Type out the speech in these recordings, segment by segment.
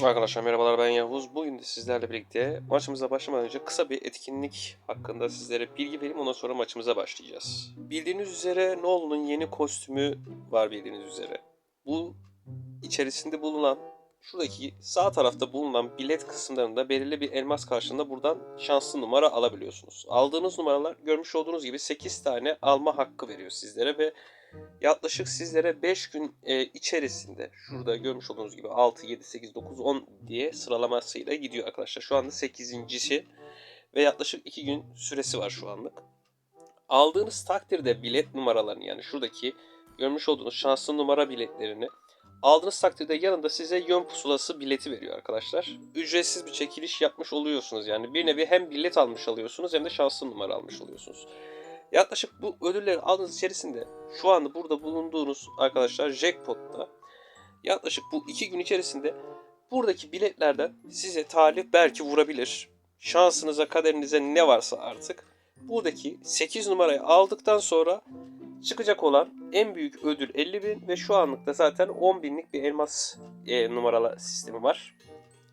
Arkadaşlar merhabalar ben Yavuz. Bugün de sizlerle birlikte maçımıza başlamadan önce kısa bir etkinlik hakkında sizlere bilgi vereyim. Ondan sonra maçımıza başlayacağız. Bildiğiniz üzere Nolan'ın yeni kostümü var bildiğiniz üzere. Bu içerisinde bulunan şuradaki sağ tarafta bulunan bilet kısımlarında belirli bir elmas karşılığında buradan şanslı numara alabiliyorsunuz. Aldığınız numaralar görmüş olduğunuz gibi 8 tane alma hakkı veriyor sizlere ve yaklaşık sizlere 5 gün e, içerisinde şurada görmüş olduğunuz gibi 6, 7, 8, 9, 10 diye sıralamasıyla gidiyor arkadaşlar. Şu anda 8.si ve yaklaşık 2 gün süresi var şu anlık. Aldığınız takdirde bilet numaralarını yani şuradaki görmüş olduğunuz şanslı numara biletlerini aldığınız takdirde yanında size yön pusulası bileti veriyor arkadaşlar. Ücretsiz bir çekiliş yapmış oluyorsunuz yani bir nevi hem bilet almış oluyorsunuz hem de şanslı numara almış oluyorsunuz. Yaklaşık bu ödülleri aldığınız içerisinde şu anda burada bulunduğunuz arkadaşlar jackpot'ta yaklaşık bu iki gün içerisinde buradaki biletlerden size talip belki vurabilir. Şansınıza, kaderinize ne varsa artık buradaki 8 numarayı aldıktan sonra çıkacak olan en büyük ödül 50 bin ve şu anlıkta zaten 10 binlik bir elmas e, numaralı sistemi var.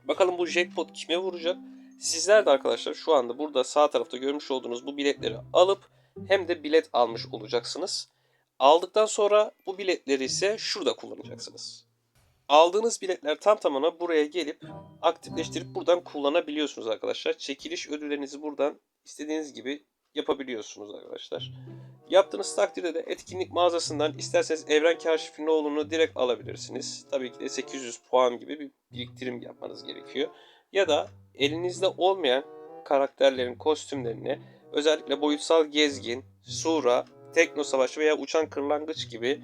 Bakalım bu jackpot kime vuracak? Sizler de arkadaşlar şu anda burada sağ tarafta görmüş olduğunuz bu biletleri alıp hem de bilet almış olacaksınız. Aldıktan sonra bu biletleri ise şurada kullanacaksınız. Aldığınız biletler tam tamına buraya gelip aktifleştirip buradan kullanabiliyorsunuz arkadaşlar. Çekiliş ödüllerinizi buradan istediğiniz gibi yapabiliyorsunuz arkadaşlar. Yaptığınız takdirde de etkinlik mağazasından isterseniz Evren Kaşifinoğlu'nu direkt alabilirsiniz. Tabii ki de 800 puan gibi bir biriktirim yapmanız gerekiyor. Ya da elinizde olmayan karakterlerin kostümlerini özellikle boyutsal gezgin, sura, tekno savaşı veya uçan kırlangıç gibi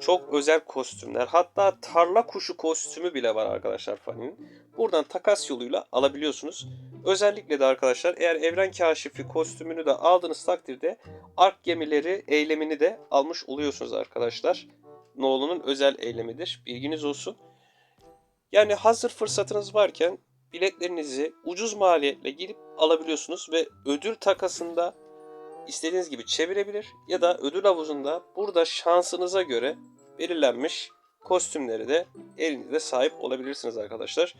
çok özel kostümler hatta tarla kuşu kostümü bile var arkadaşlar Fanny'nin. Buradan takas yoluyla alabiliyorsunuz. Özellikle de arkadaşlar eğer evren kaşifi kostümünü de aldığınız takdirde ark gemileri eylemini de almış oluyorsunuz arkadaşlar. Nolan'ın özel eylemidir. Bilginiz olsun. Yani hazır fırsatınız varken biletlerinizi ucuz maliyetle gidip alabiliyorsunuz ve ödül takasında istediğiniz gibi çevirebilir ya da ödül havuzunda burada şansınıza göre belirlenmiş kostümleri de elinizde sahip olabilirsiniz arkadaşlar.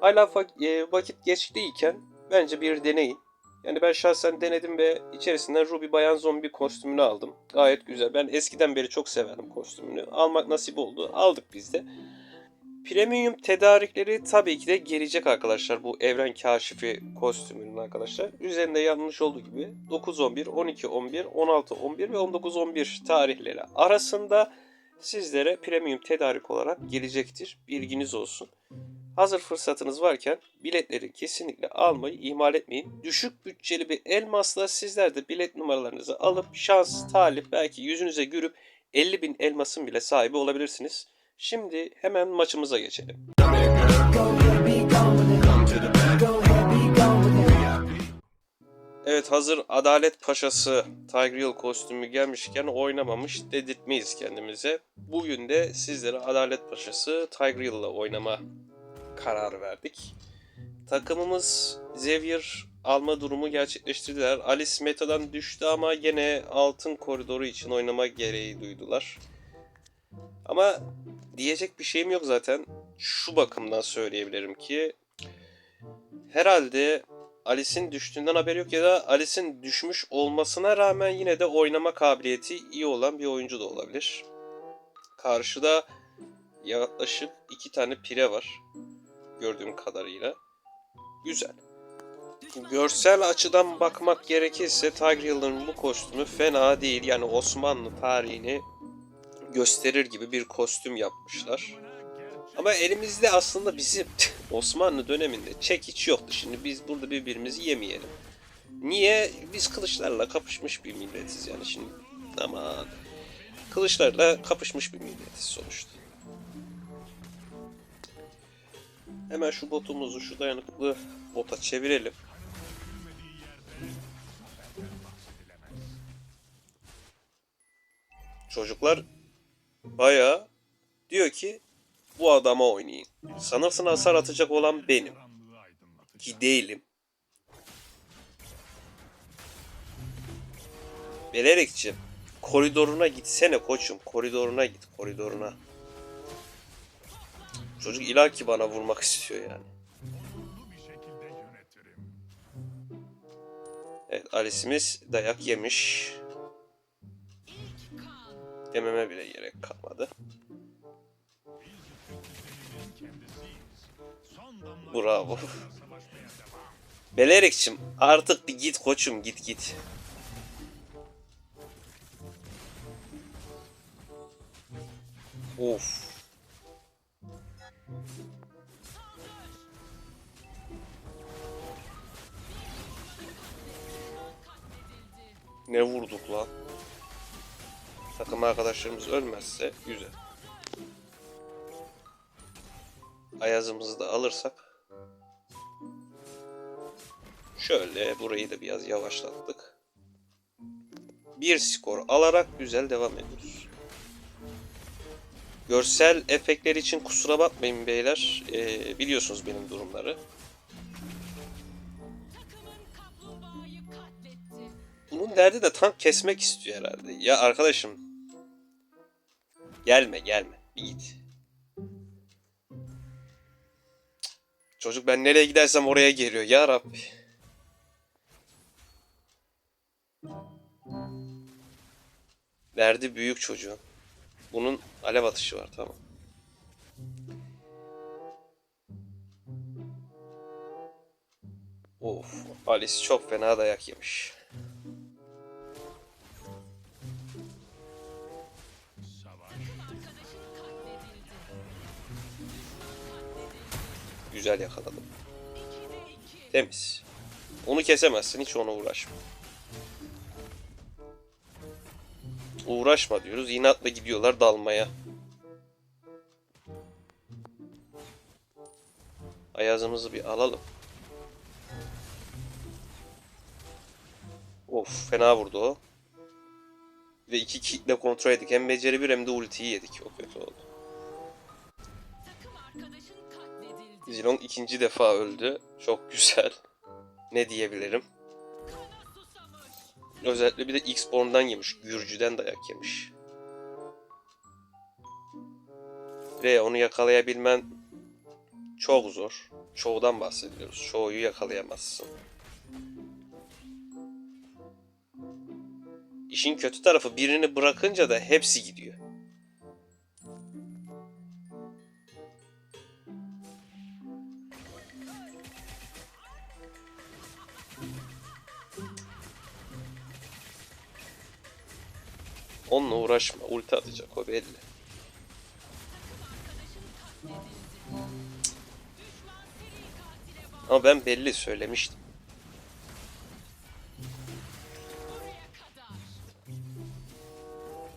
Hala e, vakit geç değilken bence bir deneyin. Yani ben şahsen denedim ve içerisinden Ruby Bayan Zombi kostümünü aldım. Gayet güzel. Ben eskiden beri çok severdim kostümünü. Almak nasip oldu. Aldık biz de. Premium tedarikleri tabii ki de gelecek arkadaşlar bu evren kaşifi kostümünün arkadaşlar. Üzerinde yanlış olduğu gibi 9-11, 12-11, 16-11 ve 19-11 tarihleri arasında sizlere premium tedarik olarak gelecektir. Bilginiz olsun. Hazır fırsatınız varken biletleri kesinlikle almayı ihmal etmeyin. Düşük bütçeli bir elmasla sizler de bilet numaralarınızı alıp şans, talip belki yüzünüze gülüp 50 bin elmasın bile sahibi olabilirsiniz. Şimdi hemen maçımıza geçelim. Evet hazır Adalet Paşası Tigreal kostümü gelmişken oynamamış dedirtmeyiz kendimize. Bugün de sizlere Adalet Paşası Tigreal'la oynama kararı verdik. Takımımız Xavier alma durumu gerçekleştirdiler. Alice metadan düştü ama yine altın koridoru için oynama gereği duydular. Ama diyecek bir şeyim yok zaten. Şu bakımdan söyleyebilirim ki herhalde Alice'in düştüğünden haberi yok ya da Alice'in düşmüş olmasına rağmen yine de oynama kabiliyeti iyi olan bir oyuncu da olabilir. Karşıda yaklaşık iki tane pire var gördüğüm kadarıyla. Güzel. Görsel açıdan bakmak gerekirse Tigreal'ın bu kostümü fena değil. Yani Osmanlı tarihini gösterir gibi bir kostüm yapmışlar. Ama elimizde aslında bizim Osmanlı döneminde çekiç yoktu. Şimdi biz burada birbirimizi yemeyelim. Niye? Biz kılıçlarla kapışmış bir milletiz yani şimdi. Aman. Kılıçlarla kapışmış bir milletiz sonuçta. Hemen şu botumuzu şu dayanıklı bota çevirelim. Çocuklar bayağı diyor ki bu adama oynayın. Sanırsın hasar atacak olan benim. Ki değilim. Belerekçim koridoruna gitsene koçum. Koridoruna git koridoruna. Çocuk ilah ki bana vurmak istiyor yani. Evet Alice'imiz dayak yemiş. Dememe bile gerek kalmadı. Bravo. Belerikçim artık bir git koçum git git. Of. Ne vurduk lan? Takım arkadaşlarımız ölmezse güzel. Ayazımızı da alırsak Şöyle burayı da biraz yavaşlattık. Bir skor alarak güzel devam ediyoruz. Görsel efektler için kusura bakmayın beyler. Ee, biliyorsunuz benim durumları. Bunun derdi de tank kesmek istiyor herhalde. Ya arkadaşım. Gelme gelme. Bir git. Çocuk ben nereye gidersem oraya geliyor. Ya Rabbi. Derdi büyük çocuğun. Bunun alev atışı var tamam. Of, Alice çok fena dayak yemiş. Güzel yakaladım. Temiz. Onu kesemezsin hiç ona uğraşma. Uğraşma diyoruz. inatla gidiyorlar dalmaya. Ayazımızı bir alalım. Of fena vurdu o. Ve iki kitle kontrol ettik. Hem beceri bir hem de ultiyi yedik. O kötü oldu. Zilong ikinci defa öldü. Çok güzel. Ne diyebilirim? Özellikle bir de X-Born'dan yemiş. Gürcü'den dayak yemiş. Ve onu yakalayabilmen çok zor. Çoğudan bahsediyoruz. Çoğuyu yakalayamazsın. İşin kötü tarafı birini bırakınca da hepsi gidiyor. Onunla uğraşma. Ulti atacak o belli. Ama ben belli söylemiştim.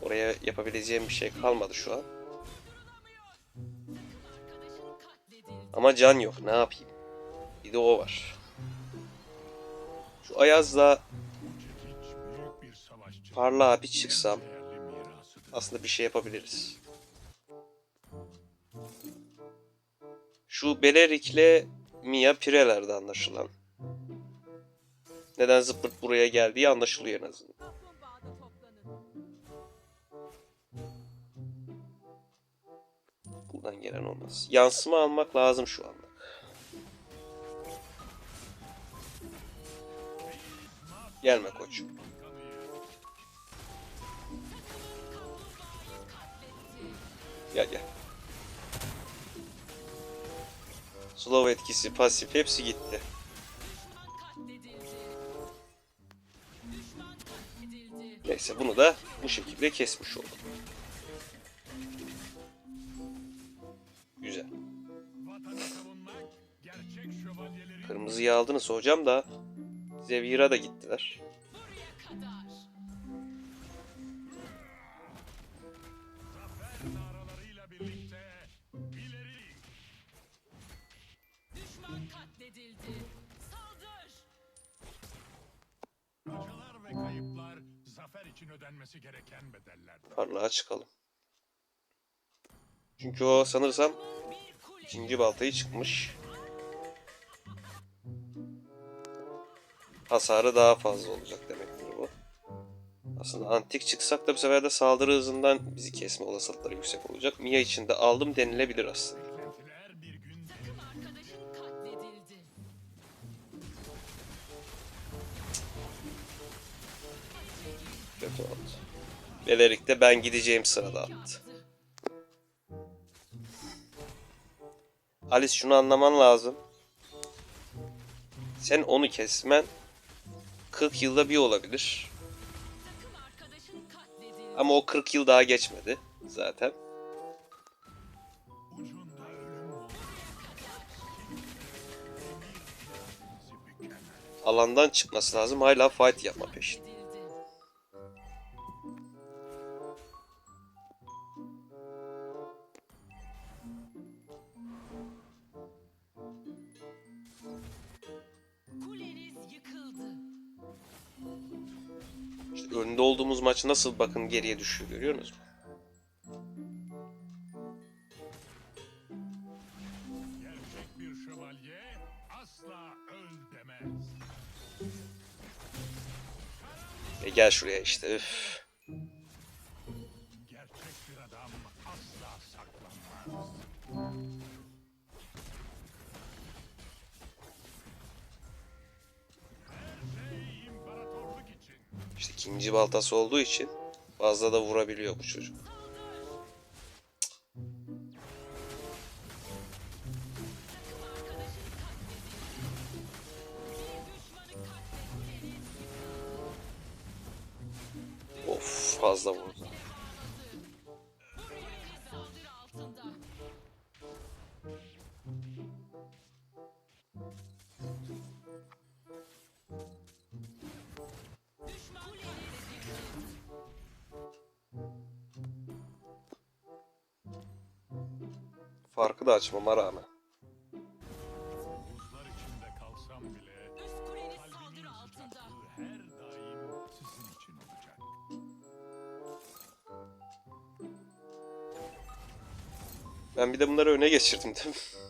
Oraya yapabileceğim bir şey kalmadı şu an. Ama can yok. Ne yapayım? Bir de o var. Şu Ayaz'la. Parla bir çıksam aslında bir şey yapabiliriz. Şu Belerik'le Mia Pireler'de anlaşılan. Neden zıpırt buraya geldiği anlaşılıyor en azından. Buradan gelen olmaz. Yansıma almak lazım şu anlık. Gelme koçum. Gel gel. Slow etkisi, pasif hepsi gitti. Neyse bunu da bu şekilde kesmiş oldum. Güzel. Kırmızıyı aldınız hocam da Zevira da gittiler. İçin ödenmesi gereken bedellerdir. Parlağa çıkalım. Çünkü o sanırsam ikinci baltayı çıkmış. hasarı daha fazla olacak demektir bu. Aslında antik çıksak da bu sefer de saldırı hızından bizi kesme olasılıkları yüksek olacak. Mia için de aldım denilebilir aslında. Kötü oldu. Belerik de ben gideceğim sırada attı. Alice şunu anlaman lazım. Sen onu kesmen 40 yılda bir olabilir. Ama o 40 yıl daha geçmedi zaten. Alandan çıkması lazım. Hala fight yapma peşinde. Önde olduğumuz maç nasıl bakın geriye düşüyor görüyor musunuz? E gel şuraya işte. Üf. İşte ikinci baltası olduğu için fazla da vurabiliyor bu çocuk. İçin olacak. Ben bir de bunları öne geçirdim değil mi?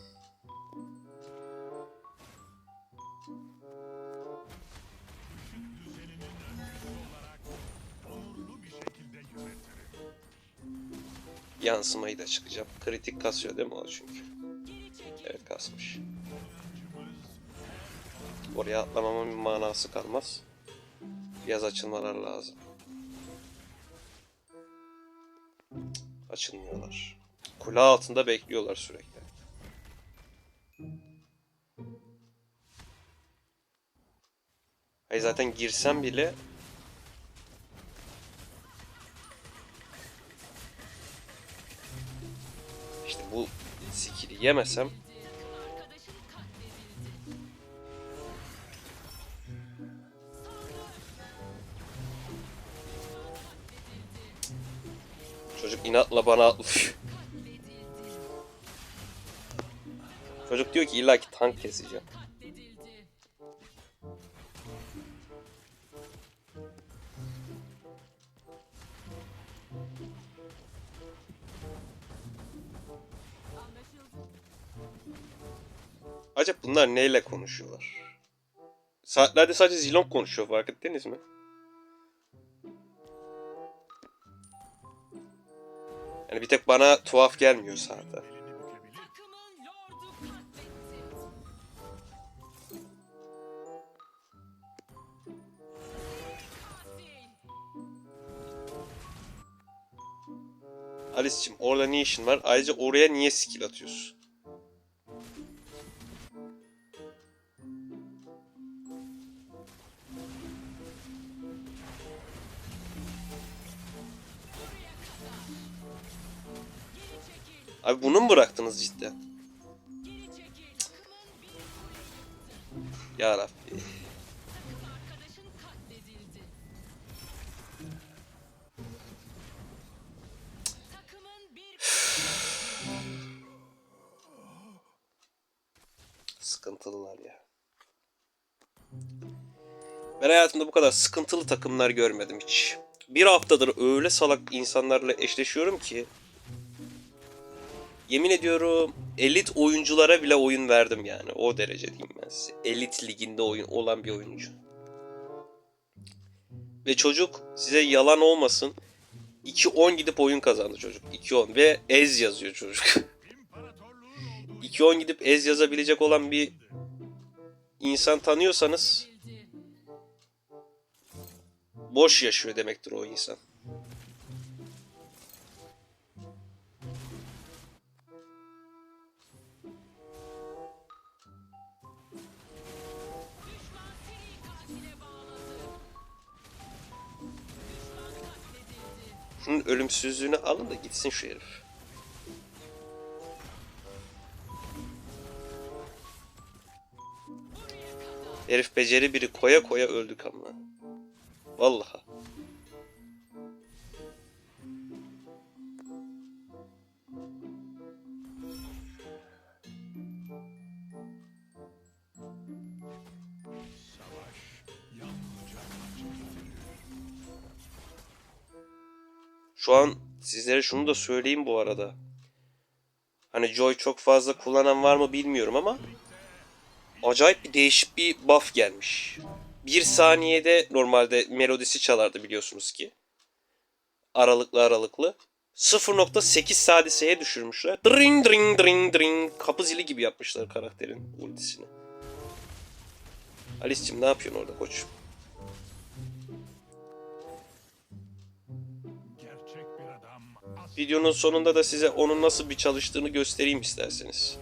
Yansımayı da çıkacağım. Kritik kasıyor değil mi o çünkü? Evet kasmış. Oraya atlamamın bir manası kalmaz. Biraz açılmalar lazım. Açılmıyorlar. Kule altında bekliyorlar sürekli. Hayır zaten girsem bile yemesem çocuk inatla bana atlıyor. Çocuk diyor ki illa ki tank keseceğim. Acaba bunlar neyle konuşuyorlar? Saatlerde sadece Zilong konuşuyor fark ettiniz mi? Yani bir tek bana tuhaf gelmiyor. Katil. Alice'cim orada ne işin var? Ayrıca oraya niye skill atıyorsun? Abi bunu mu bıraktınız cidden? Ya Rabbi. Sıkıntılılar ya. Ben hayatımda bu kadar sıkıntılı takımlar görmedim hiç. Bir haftadır öyle salak insanlarla eşleşiyorum ki. Yemin ediyorum elit oyunculara bile oyun verdim yani. O derece diyeyim ben size. Elit liginde oyun olan bir oyuncu. Ve çocuk size yalan olmasın. 2-10 gidip oyun kazandı çocuk. 2-10 ve ez yazıyor çocuk. İmparatorluğun olduğu 2-10 gidip ez yazabilecek olan bir insan tanıyorsanız boş yaşıyor demektir o insan. Şunun ölümsüzlüğünü alın da gitsin şu herif. Herif beceri biri koya koya öldük ama. Vallahi. Şu an sizlere şunu da söyleyeyim bu arada. Hani Joy çok fazla kullanan var mı bilmiyorum ama acayip bir değişik bir buff gelmiş. Bir saniyede normalde melodisi çalardı biliyorsunuz ki. Aralıklı aralıklı. 0.8 sadiseye düşürmüşler. Dring dring dring dring. Kapı zili gibi yapmışlar karakterin ultisini. Alice'cim ne yapıyorsun orada koçum? Videonun sonunda da size onun nasıl bir çalıştığını göstereyim isterseniz.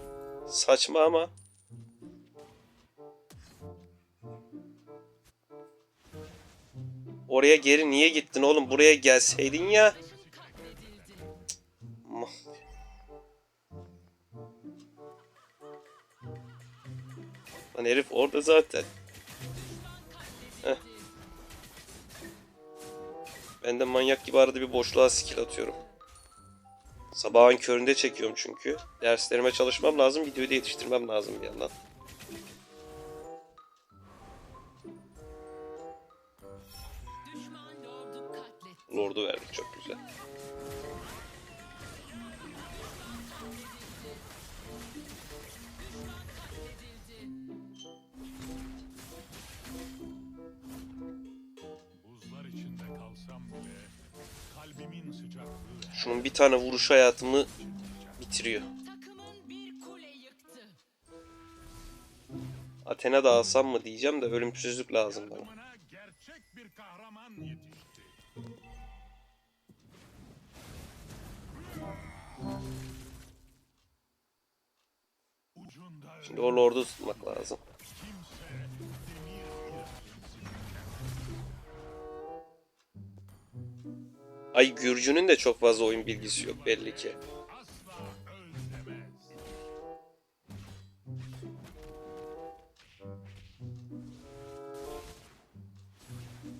Saçma ama Oraya geri niye gittin oğlum? Buraya gelseydin ya. Lan herif orada zaten. Katledildi. Ben de manyak gibi arada bir boşluğa skill atıyorum. Sabahın köründe çekiyorum çünkü. Derslerime çalışmam lazım, videoyu da yetiştirmem lazım bir yandan. Lord'u verdik çok güzel. Şunun bir tane vuruş hayatımı bitiriyor. Athena da alsam mı diyeceğim de ölümsüzlük lazım bana. Şimdi o Lord'u tutmak lazım. Ay Gürcü'nün de çok fazla oyun bilgisi yok belli ki. Asla özlemez.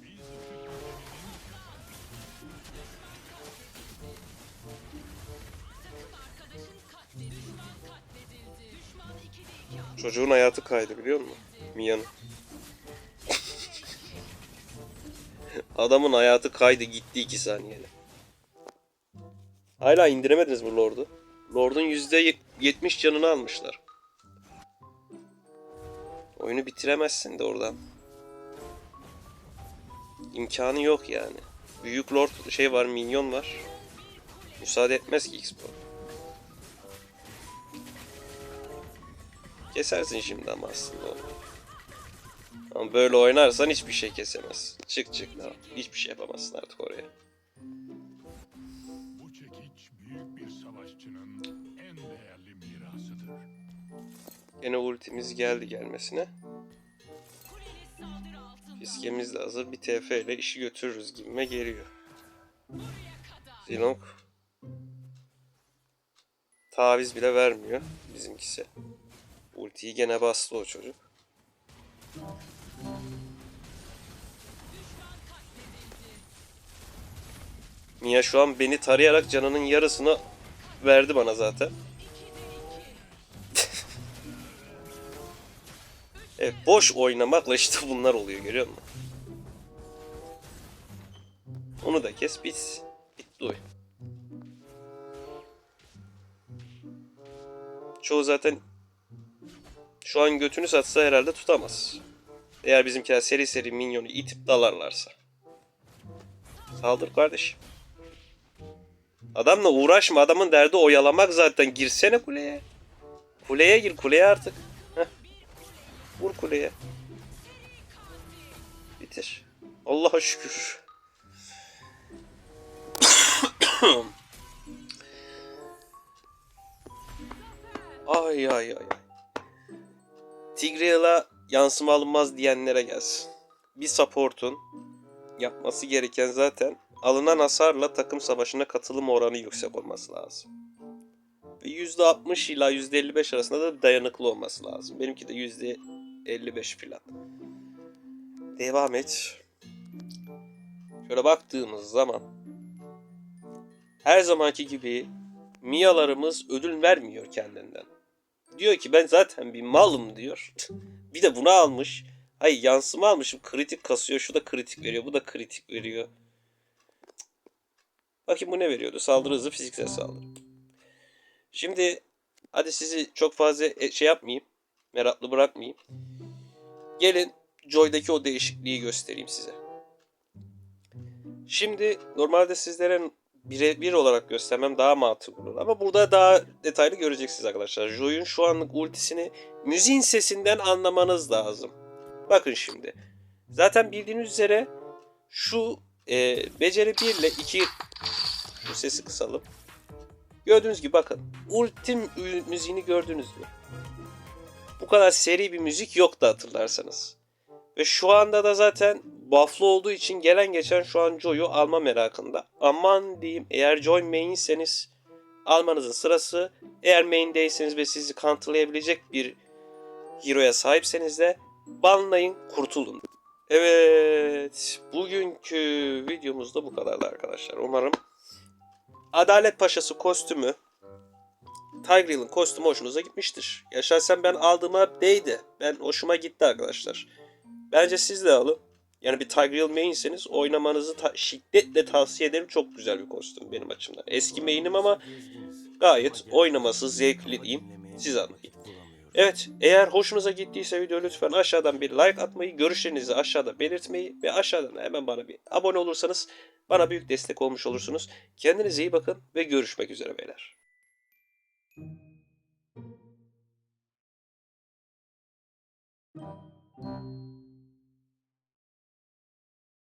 Biz ışık toteminin Takım arkadaşın katledildi. Düşman katledildi. Düşman 2'de 2 aldı. Çocuğun hayatı kaydı biliyor musun? Mia'nın. Adamın hayatı kaydı gitti 2 saniyede. Hala indiremediniz bu Lord'u. Lord'un %70 canını almışlar. Oyunu bitiremezsin de oradan. İmkanı yok yani. Büyük Lord şey var, minyon var. Müsaade etmez ki X-Pro. Kesersin şimdi ama aslında onu. Ama böyle oynarsan hiçbir şey kesemez. Çık çık tamam. Hiçbir şey yapamazsın artık oraya. bu çekiç büyük bir savaşçının en değerli mirasıdır. Yine ultimiz geldi gelmesine. Fiskemiz de hazır. Bir TF ile işi götürürüz gibime geliyor. Zilong taviz bile vermiyor bizimkisi. Ultiyi gene bastı o çocuk. Mia şu an beni tarayarak canının yarısını verdi bana zaten. 2'de 2. Evet, boş oynamakla işte bunlar oluyor görüyor musun? Onu da kes bit. Bitti oyun. Çoğu zaten şu an götünü satsa herhalde tutamaz. Eğer bizimkiler seri seri minyonu itip dalarlarsa. Saldır kardeşim. Adamla uğraşma. Adamın derdi oyalamak zaten. Girsene kuleye. Kuleye gir. Kuleye artık. Heh. Vur kuleye. Bitir. Allah'a şükür. ay ay ay. Tigreal'a yansıma alınmaz diyenlere gelsin. Bir support'un yapması gereken zaten alınan hasarla takım savaşına katılım oranı yüksek olması lazım. Ve %60 ila %55 arasında da dayanıklı olması lazım. Benimki de %55 filan. Devam et. Şöyle baktığımız zaman her zamanki gibi Mia'larımız ödül vermiyor kendinden. Diyor ki ben zaten bir malım diyor. bir de bunu almış. Hayır yansıma almışım. Kritik kasıyor. Şu da kritik veriyor. Bu da kritik veriyor. Bakayım bu ne veriyordu? Saldırı hızı fiziksel saldırı. Şimdi hadi sizi çok fazla e- şey yapmayayım. Meraklı bırakmayayım. Gelin Joy'daki o değişikliği göstereyim size. Şimdi normalde sizlere birebir olarak göstermem daha mantıklı olur. Ama burada daha detaylı göreceksiniz arkadaşlar. Joy'un şu anlık ultisini müziğin sesinden anlamanız lazım. Bakın şimdi. Zaten bildiğiniz üzere şu e, beceri 1 ile 2 şu sesi kısalım. Gördüğünüz gibi bakın. Ultim müziğini gördünüz mü? Bu kadar seri bir müzik yoktu hatırlarsanız. Ve şu anda da zaten buff'lı olduğu için gelen geçen şu an Joy'u alma merakında. Aman diyeyim eğer Joy main'seniz almanızın sırası. Eğer main değilseniz ve sizi counterlayabilecek bir hero'ya sahipseniz de banlayın kurtulun. Evet bugünkü videomuz da bu kadardı arkadaşlar. Umarım Adalet Paşası kostümü Tigreal'ın kostümü hoşunuza gitmiştir. Ya şahsen ben aldığıma değdi. Ben hoşuma gitti arkadaşlar. Bence siz de alın. Yani bir Tigreal main'seniz oynamanızı ta- şiddetle tavsiye ederim. Çok güzel bir kostüm benim açımdan. Eski main'im ama gayet oynaması zevkli diyeyim. Siz anlayın. Evet eğer hoşunuza gittiyse video lütfen aşağıdan bir like atmayı, görüşlerinizi aşağıda belirtmeyi ve aşağıdan hemen bana bir abone olursanız bana büyük destek olmuş olursunuz. Kendinize iyi bakın ve görüşmek üzere beyler.